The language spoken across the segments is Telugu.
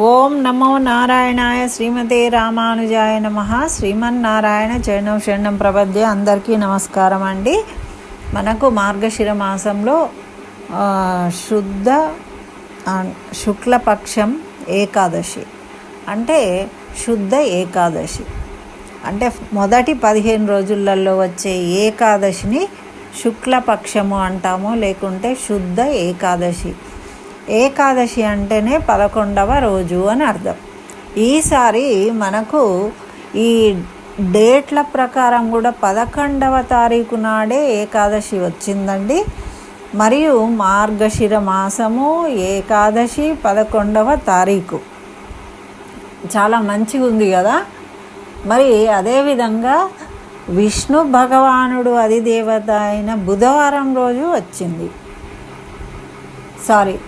ఓం నమో నారాయణాయ శ్రీమతే రామానుజాయ నమ. శ్రీమన్నారాయణ చరణం శరణం ప్రపద్య అందరికీ నమస్కారం అండి. మనకు మార్గశిర మాసంలో శుద్ధ శుక్లపక్షం ఏకాదశి. అంటే శుద్ధ ఏకాదశి. అంటే మొదటి పదిహేను రోజులలో వచ్చే ఏకాదశిని శుక్లపక్షము అంటాము. లేకుంటే శుద్ధ ఏకాదశి. ఏకాదశి అంటేనే పదకొండవ రోజు అని అర్థం. ఈసారి మనకు ఈ డేట్ల ప్రకారం కూడా పదకొండవ తారీఖు నాడే ఏకాదశి వచ్చిందండి. మరియు మార్గశిర మాసము ఏకాదశి పదకొండవ తారీఖు. చాలా మంచిగా ఉంది కదా? మరి అదేవిధంగా విష్ణు భగవానుడు అధిదేవత అయిన బుధవారం రోజు వచ్చింది. సారీ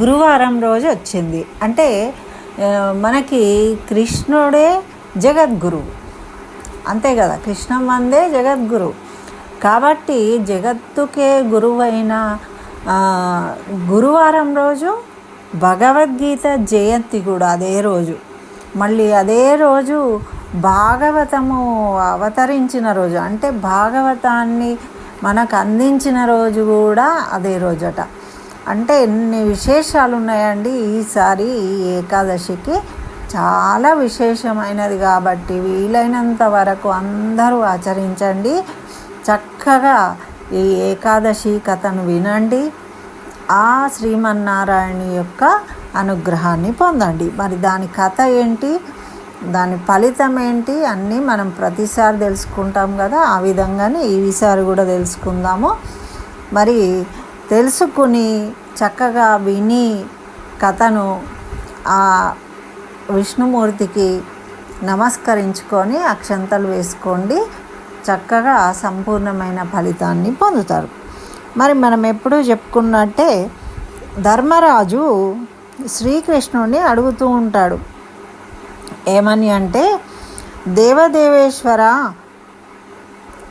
గురువారం రోజు వచ్చింది. అంటే మనకి కృష్ణుడే జగద్గురువు అంతే కదా కృష్ణం వందే జగద్గురు. కాబట్టి జగత్తుకే గురువైన గురువారం రోజు భగవద్గీత జయంతి కూడా అదే రోజు. మళ్ళీ అదే రోజు భాగవతము అవతరించిన రోజు. అంటే భాగవతాన్ని మనకు అందించిన రోజు కూడా అదే రోజట. అంటే ఎన్ని విశేషాలు ఉన్నాయండి ఈసారి ఈ ఏకాదశికి. చాలా విశేషమైనది కాబట్టి వీలైనంత వరకు అందరూ ఆచరించండి. చక్కగా ఈ ఏకాదశి కథను వినండి. ఆ శ్రీమన్నారాయణ యొక్క అనుగ్రహాన్ని పొందండి. మరి దాని కథ ఏంటి? దాని ఫలితం ఏంటి? అన్నీ మనం ప్రతిసారి తెలుసుకుంటాం కదా. ఆ విధంగానే ఈసారి కూడా తెలుసుకుందాము. మరి తెలుసుకుని చక్కగా విని కథను ఆ విష్ణుమూర్తికి నమస్కరించుకొని అక్షంతలు వేసుకోండి. చక్కగా సంపూర్ణమైన ఫలితాన్ని పొందుతారు. మరి మనం ఎప్పుడూ చెప్పుకున్నట్టే ధర్మరాజు శ్రీకృష్ణుడిని అడుగుతూ ఉంటాడు. ఏమని అంటే దేవదేవేశ్వర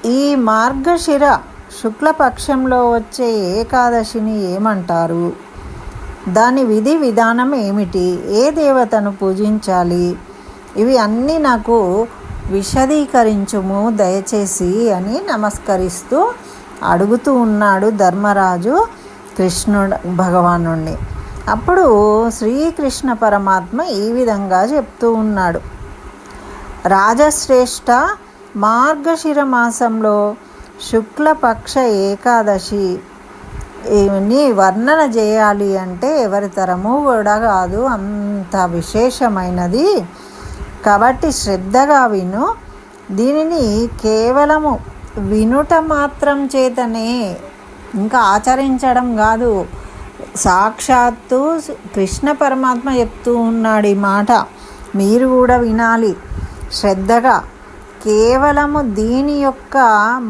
ఈ మార్గశిర శుక్లపక్షంలో వచ్చే ఏకాదశిని ఏమంటారు? దాని విధి విధానం ఏమిటి? ఏ దేవతను పూజించాలి? ఇవి అన్నీ నాకు విశదీకరించుము దయచేసి అని నమస్కరిస్తూ అడుగుతూ ఉన్నాడు ధర్మరాజు కృష్ణుడు భగవానుణ్ణి. అప్పుడు శ్రీకృష్ణ పరమాత్మ ఈ విధంగా చెప్తూ ఉన్నాడు. రాజశ్రేష్ఠ మార్గశిర మాసంలో శుక్లపక్ష ఏకాదశి. ని వర్ణన చేయాలి అంటే ఎవరి తరము కూడా కాదు అంత విశేషమైనది. కాబట్టి శ్రద్ధగా విను. దీనిని కేవలము వినుట మాత్రం చేతనే ఇంకా ఆచరించడం కాదు. సాక్షాత్తు కృష్ణ పరమాత్మ చెప్తూ ఉన్నాడు ఈ మాట. మీరు కూడా వినాలి. శ్రద్ధగా కేవలము దీని యొక్క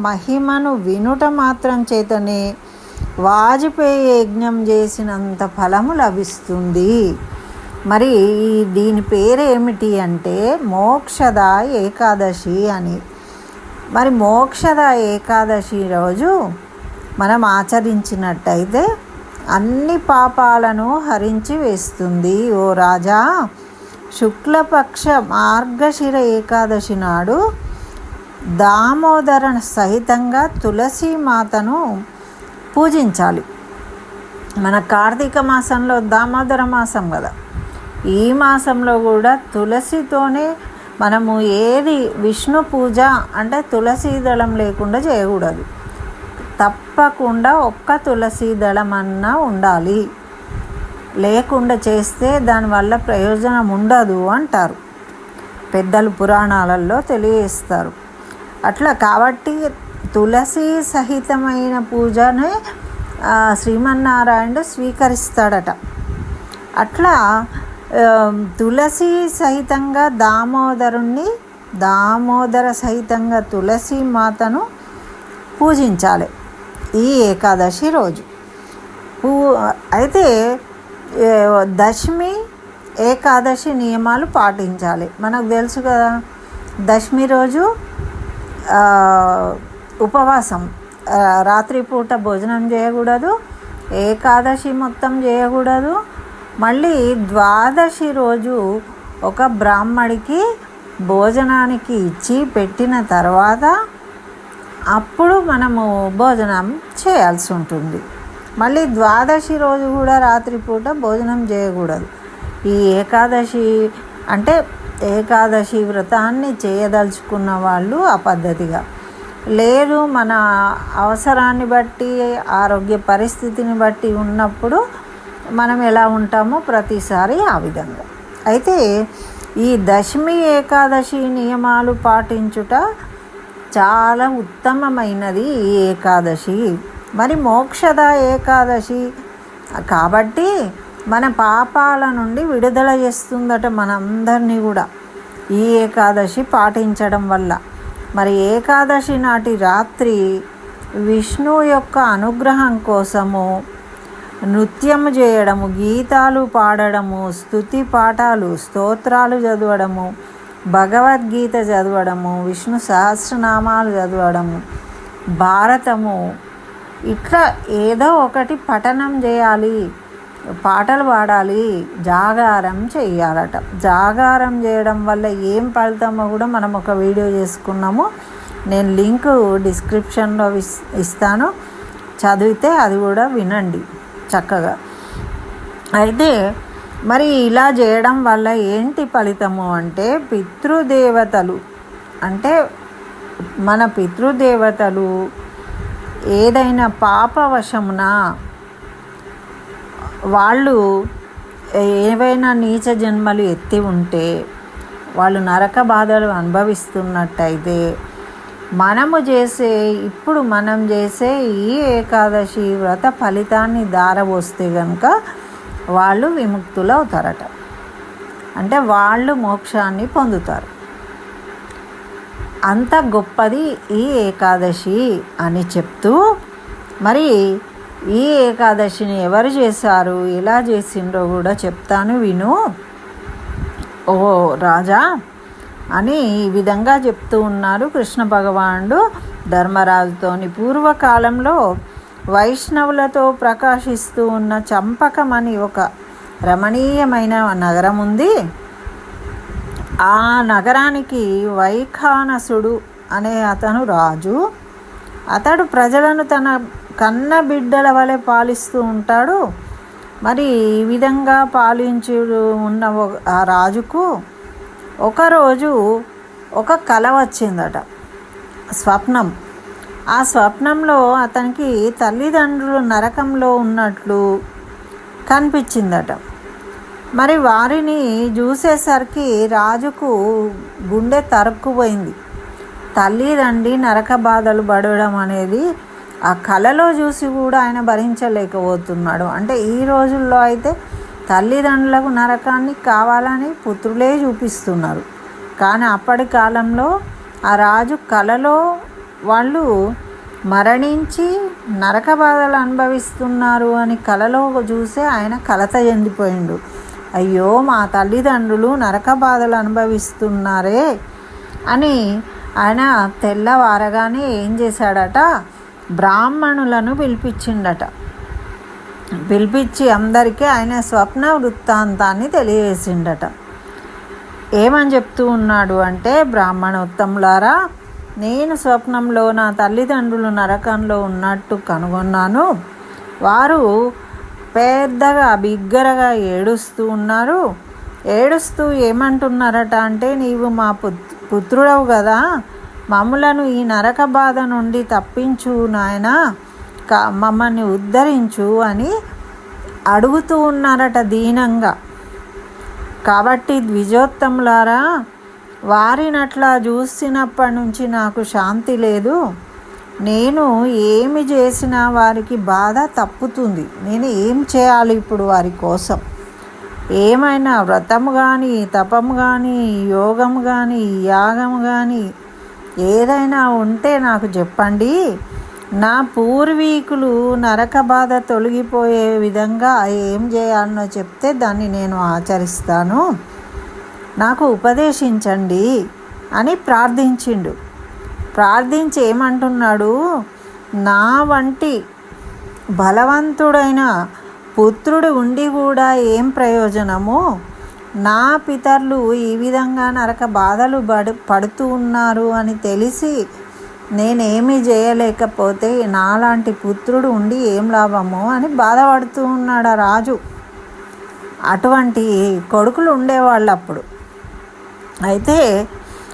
మహిమను వినుట మాత్రం చేతనే వాజపేయి యజ్ఞం చేసినంత ఫలము లభిస్తుంది. మరి దీని పేరు ఏమిటి అంటే మోక్షద ఏకాదశి అని. మరి మోక్షద ఏకాదశి రోజు మనం ఆచరించినట్టయితే అన్ని పాపాలను హరించి వేస్తుంది. ఓ రాజా శుక్లపక్ష మార్గశిర ఏకాదశి నాడు దామోదరణ సహితంగా తులసి మాతను పూజించాలి. మన కార్తీక మాసంలో దామోదర మాసం కదా. ఈ మాసంలో కూడా తులసితోనే మనము ఏది విష్ణు పూజ అంటే తులసి దళం లేకుండా చేయకూడదు. తప్పకుండా ఒక్క తులసి దళం అన్నా ఉండాలి. లేకుండా చేస్తే దానివల్ల ప్రయోజనం ఉండదు అంటారు. పెద్దలు పురాణాలలో తెలియజేస్తారు. అట్లా కాబట్టి తులసి సహితమైన పూజనే శ్రీమన్నారాయణుడు స్వీకరిస్తాడట. అట్లా తులసి సహితంగా దామోదరుణ్ణి దామోదర సహితంగా తులసి మాతను పూజించాలి ఈ ఏకాదశి రోజు. పూ అయితే దశమి ఏకాదశి నియమాలు పాటించాలి. మనకు తెలుసు కదా దశమి రోజు ఉపవాసం. రాత్రిపూట భోజనం చేయకూడదు ఏకాదశి మొత్తం చేయకూడదు. మళ్ళీ ద్వాదశి రోజు ఒక బ్రాహ్మడికి భోజనానికి ఇచ్చి పెట్టిన తర్వాత అప్పుడు మనము భోజనం చేయాల్సి ఉంటుంది. మళ్ళీ ద్వాదశి రోజు కూడా రాత్రిపూట భోజనం చేయకూడదు. ఈ ఏకాదశి అంటే ఏకాదశి వ్రతాన్ని చేయదలుచుకున్న వాళ్ళు ఆ పద్ధతిగా. లేదు మన అవసరాన్ని బట్టి ఆరోగ్య పరిస్థితిని బట్టి ఉన్నప్పుడు మనం ఎలా ఉంటామో ప్రతిసారి ఆ విధంగా. అయితే ఈ దశమి ఏకాదశి నియమాలు పాటించుట చాలా ఉత్తమమైనది ఈ ఏకాదశి. మరి మోక్షద ఏకాదశి? కాబట్టి మన పాపాల నుండి విడుదల చేస్తుందట మనందరినీ కూడా. ఈ ఏకాదశి పాటించడం వల్ల. మరి ఏకాదశి నాటి రాత్రి విష్ణు యొక్క అనుగ్రహం కోసము నృత్యము చేయడము గీతాలు పాడడము స్థుతి పాఠాలు స్తోత్రాలు చదవడము భగవద్గీత చదవడము విష్ణు సహస్రనామాలు చదవడము భారతము. ఇట్లా ఏదో ఒకటి పఠనం చేయాలి. పాటలు పాడాలి. జాగారం చేయాలట జాగారం చేయడం వల్ల ఏం ఫలితమో కూడా మనం ఒక వీడియో చేసుకున్నాము. నేను లింక్ డిస్క్రిప్షన్లో ఇస్తాను. చదివితే అది కూడా వినండి చక్కగా. అయితే మరి ఇలా చేయడం వల్ల ఏంటి ఫలితము అంటే పితృదేవతలు అంటే మన పితృదేవతలు ఏదైనా పాపవశమున వాళ్ళు ఏవైనా నీచ జన్మలు ఎత్తి ఉంటే వాళ్ళు నరక బాధలు అనుభవిస్తున్నట్టయితే మనము చేసే ఇప్పుడు మనం చేసే ఈ ఏకాదశి వ్రత ఫలితాన్ని దారబోస్తే కనుక వాళ్ళు విముక్తులు అవుతారట అంటే వాళ్ళు మోక్షాన్ని పొందుతారు. అంత గొప్పది ఈ ఏకాదశి అని చెప్తూ మరి ఈ ఏకాదశిని ఎవరు చేశారు? ఎలా చేసిండ్రో కూడా చెప్తాను విను. ఓ రాజా అని ఈ విధంగా చెప్తూ ఉన్నారు కృష్ణ భగవానుడు. ధర్మరాజుతోని పూర్వకాలంలో వైష్ణవులతో ప్రకాశిస్తూ ఉన్న చంపకం అని ఒక రమణీయమైన నగరం ఉంది. ఆ నగరానికి వైఖానసుడు అనే అతను రాజు. అతడు ప్రజలను తన కన్న బిడ్డల వలె పాలిస్తూ ఉంటాడు. మరి ఈ విధంగా పాలించు ఉన్న ఆ రాజుకు ఒకరోజు ఒక కల వచ్చిందట. స్వప్నం. ఆ స్వప్నంలో అతనికి తల్లిదండ్రులు నరకంలో ఉన్నట్లు కనిపించిందట. మరి వారిని చూసేసరికి రాజుకు గుండె తరుక్కుపోయింది. తల్లిదండ్రి నరక బాధలు పడడం అనేది ఆ కళలో చూసి కూడా ఆయన భరించలేకపోతున్నాడు. అంటే ఈ రోజుల్లో అయితే తల్లిదండ్రులకు నరకాన్ని కావాలని పుత్రులే చూపిస్తున్నారు. కానీ అప్పటి కాలంలో ఆ రాజు కలలో వాళ్ళు మరణించి నరక బాధలు అనుభవిస్తున్నారు అని కలలో చూసే ఆయన కలత చెందిపోయిండు. అయ్యో మా తల్లిదండ్రులు నరక బాధలు అనుభవిస్తున్నారే అని ఆయన తెల్లవారగానే ఏం చేశాడట? బ్రాహ్మణులను పిలిపించిండట. పిలిపించి అందరికీ ఆయన స్వప్న వృత్తాంతాన్ని తెలియజేసిండట. ఏమని చెప్తూ ఉన్నాడు అంటే బ్రాహ్మణోత్తములారా నేను స్వప్నంలో నా తల్లిదండ్రులు నరకంలో ఉన్నట్టు కనుగొన్నాను. వారు పెద్దగా బిగ్గరగా ఏడుస్తూ ఉన్నారు. ఏడుస్తూ ఏమంటున్నారట అంటే నీవు మా పుత్రుడవు కదా. మమ్ములను ఈ నరక బాధ నుండి తప్పించు నాయన. మమ్మల్ని ఉద్ధరించు అని అడుగుతూ ఉన్నారట దీనంగా. కాబట్టి ద్విజోత్తములారా వారినట్లా చూసినప్పటి నుంచి నాకు శాంతి లేదు. నేను ఏమి చేసినా వారికి బాధ తప్పుతుంది. నేను ఏం చేయాలి ఇప్పుడు వారి కోసం? ఏమైనా వ్రతము కానీ తపము కానీ యోగము కానీ యాగము కానీ ఏదైనా ఉంటే నాకు చెప్పండి. నా పూర్వీకులు నరక బాధ తొలగిపోయే విధంగా ఏం చేయాలనో చెప్తే దాన్ని నేను ఆచరిస్తాను. నాకు ఉపదేశించండి అని ప్రార్థించిండు. ప్రార్థించి ఏమంటున్నాడు? నా వంటి బలవంతుడైన పుత్రుడు ఉండి కూడా ఏం ప్రయోజనము? నా పితరులు ఈ విధంగా నరక బాధలు పడు పడుతూ ఉన్నారు అని తెలిసి నేనేమీ చేయలేకపోతే నాలాంటి పుత్రుడు ఉండి ఏం లాభము అని బాధపడుతూ ఉన్నాడు ఆ రాజు. అటువంటి కొడుకులు ఉండేవాళ్ళు అప్పుడు అయితే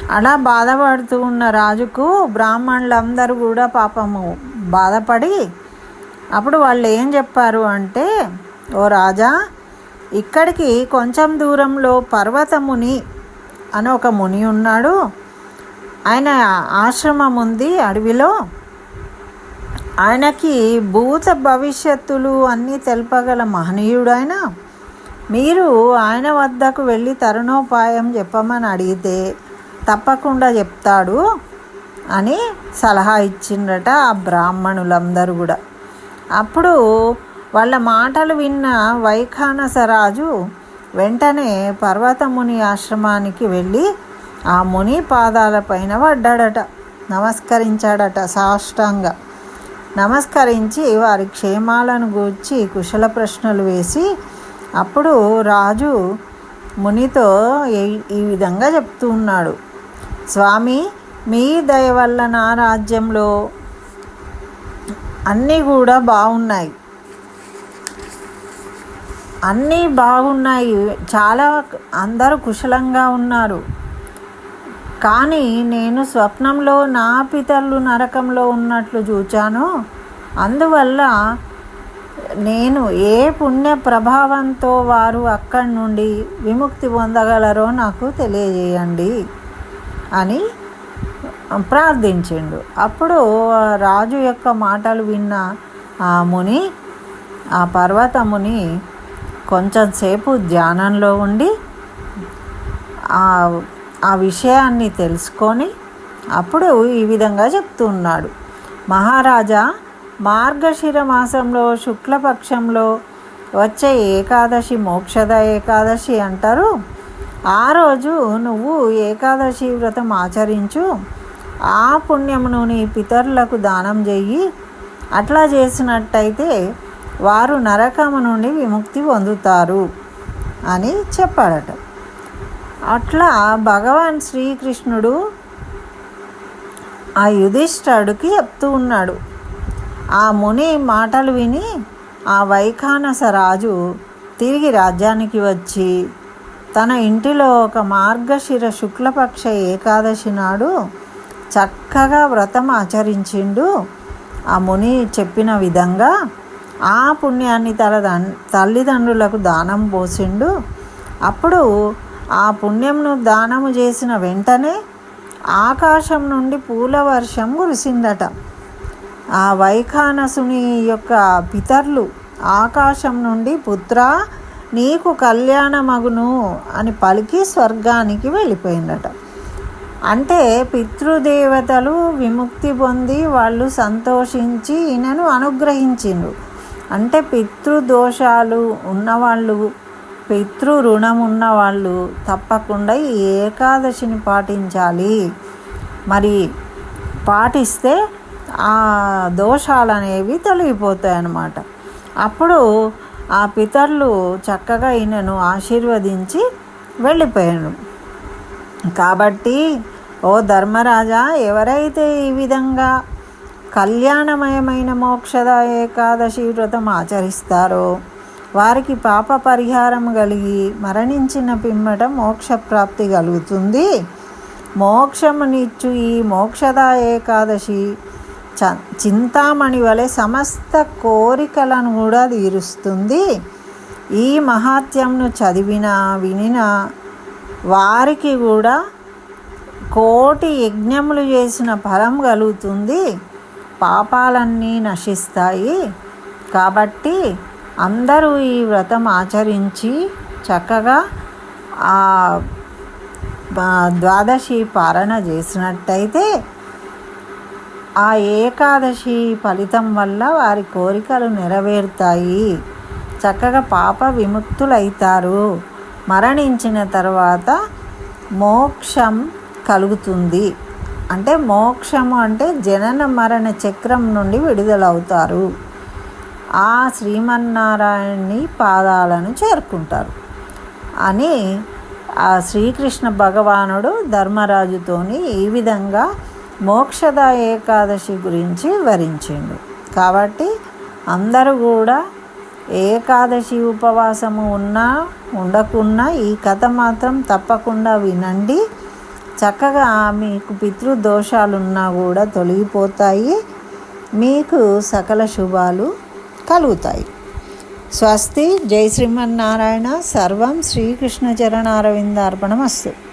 అలా బాధపడుతూ ఉన్న రాజుకు బ్రాహ్మణులందరూ కూడా పాపము బాధపడి అప్పుడు వాళ్ళు ఏం చెప్పారు అంటే ఓ రాజా ఇక్కడికి కొంచెం దూరంలో పర్వతముని అని ఒక ముని ఉన్నాడు. ఆయన ఆశ్రమం ఉంది అడవిలో. ఆయనకి భూత భవిష్యత్తులు అన్నీ తెలపగల మహనీయుడు ఆయన. మీరు ఆయన వద్దకు వెళ్ళి తరుణోపాయం చెప్పమని అడిగితే తప్పకుండా చెప్తాడు అని సలహా ఇచ్చిండట ఆ బ్రాహ్మణులందరూ కూడా. అప్పుడు వాళ్ళ మాటలు విన్న వైఖానసరాజు వెంటనే పర్వతముని ఆశ్రమానికి వెళ్ళి ఆ ముని పాదాలపైన పడ్డాడట. నమస్కరించాడట సాష్టాంగ. నమస్కరించి వారి క్షేమాలను గూర్చి కుశల ప్రశ్నలు వేసి అప్పుడు రాజు మునితో ఈ- ఈ విధంగా చెప్తూ ఉన్నాడు. స్వామి మీ దయ వల్ల నా రాజ్యంలో అన్నీ కూడా బాగున్నాయి అన్నీ బాగున్నాయి. చాలా అందరూ కుశలంగా ఉన్నారు. కానీ నేను స్వప్నంలో నా పితరులు నరకంలో ఉన్నట్లు చూచాను. అందువల్ల నేను ఏ పుణ్య ప్రభావంతో వారు అక్కడి నుండి విముక్తి పొందగలరో నాకు తెలియజేయండి అని ప్రార్థించిండు. అప్పుడు రాజు యొక్క మాటలు విన్న ఆ ముని ఆ పర్వతముని కొంచెం సేపు ధ్యానంలో ఉండి ఆ ఆ విషయాన్ని తెలుసుకొని అప్పుడు ఈ విధంగా చెప్తున్నాడు మహారాజా మార్గశిర మాసంలో శుక్లపక్షంలో వచ్చే ఏకాదశి మోక్షద ఏకాదశి అంటారు. ఆ రోజు నువ్వు ఏకాదశి వ్రతం ఆచరించు. ఆ పుణ్యమును నీ పితరులకు దానం చెయ్యి అట్లా చేసినట్టయితే వారు నరకము నుండి విముక్తి పొందుతారు అని చెప్పాడట. అట్లా భగవాన్ శ్రీకృష్ణుడు ఆ యుధిష్ఠుడికి చెప్తూ ఉన్నాడు. ఆ ముని మాటలు విని ఆ వైఖానస రాజు తిరిగి రాజ్యానికి వచ్చి తన ఇంటిలో ఒక మార్గశిర శుక్లపక్ష ఏకాదశి నాడు చక్కగా వ్రతం ఆచరించిండు. ఆ ముని చెప్పిన విధంగా ఆ పుణ్యాన్ని తన దన్- తల్లిదండ్రులకు దానం పోసిండు. అప్పుడు ఆ పుణ్యంను దానము చేసిన వెంటనే ఆకాశం నుండి పూల వర్షం కురిసిందట. ఆ వైఖానసుని యొక్క పితరులు ఆకాశం నుండి పుత్ర నీకు కళ్యాణమగును అని పలికి స్వర్గానికి వెళ్ళిపోయిందట. అంటే పితృదేవతలు విముక్తి పొంది వాళ్ళు సంతోషించి ఈయనను అనుగ్రహించిండ్రు. అంటే పితృదోషాలు ఉన్నవాళ్ళు పితృ రుణం ఉన్నవాళ్ళు తప్పకుండా ఈ ఏకాదశిని పాటించాలి. మరి పాటిస్తే ఆ దోషాలు అనేవి తొలగిపోతాయి అన్నమాట అప్పుడు ఆ పితరులు చక్కగా ఈయనను ఆశీర్వదించి వెళ్ళిపోయాను కాబట్టి ఓ ధర్మరాజా ఎవరైతే ఈ విధంగా కళ్యాణమయమైన మోక్షద ఏకాదశి వ్రతం ఆచరిస్తారో. వారికి పాప పరిహారం కలిగి మరణించిన పిమ్మట మోక్ష ప్రాప్తి కలుగుతుంది. మోక్షమునిచ్చు ఈ మోక్షద ఏకాదశి చ చింతామణి వలె సమస్త కోరికలను కూడా తీరుస్తుంది. ఈ మహాత్యంను చదివిన వినిన వారికి కూడా కోటి యజ్ఞములు చేసిన ఫలం కలుగుతుంది. పాపాలన్నీ నశిస్తాయి. కాబట్టి అందరూ ఈ వ్రతం ఆచరించి చక్కగా ఆ ద్వాదశి పాలన చేసినట్టయితే ఆ ఏకాదశి ఫలితం వల్ల వారి కోరికలు నెరవేరుతాయి. చక్కగా పాప విముక్తులైతారు. మరణించిన తర్వాత మోక్షం కలుగుతుంది. అంటే మోక్షము అంటే జనన మరణ చక్రం నుండి విడుదలవుతారు. ఆ శ్రీమన్నారాయణి పాదాలను చేరుకుంటారు. అని ఆ శ్రీకృష్ణ భగవానుడు ధర్మరాజుతోని ఈ విధంగా మోక్షద ఏకాదశి గురించి వివరించిండు. కాబట్టి అందరూ కూడా ఏకాదశి ఉపవాసము ఉన్నా ఉండకున్నా ఈ కథ మాత్రం తప్పకుండా వినండి. చక్కగా మీకు పితృదోషాలున్నా కూడా తొలగిపోతాయి. మీకు సకల శుభాలు కలుగుతాయి. స్వస్తి. జై శ్రీమన్నారాయణ. సర్వం శ్రీకృష్ణ చరణారవిందార్పణమస్తు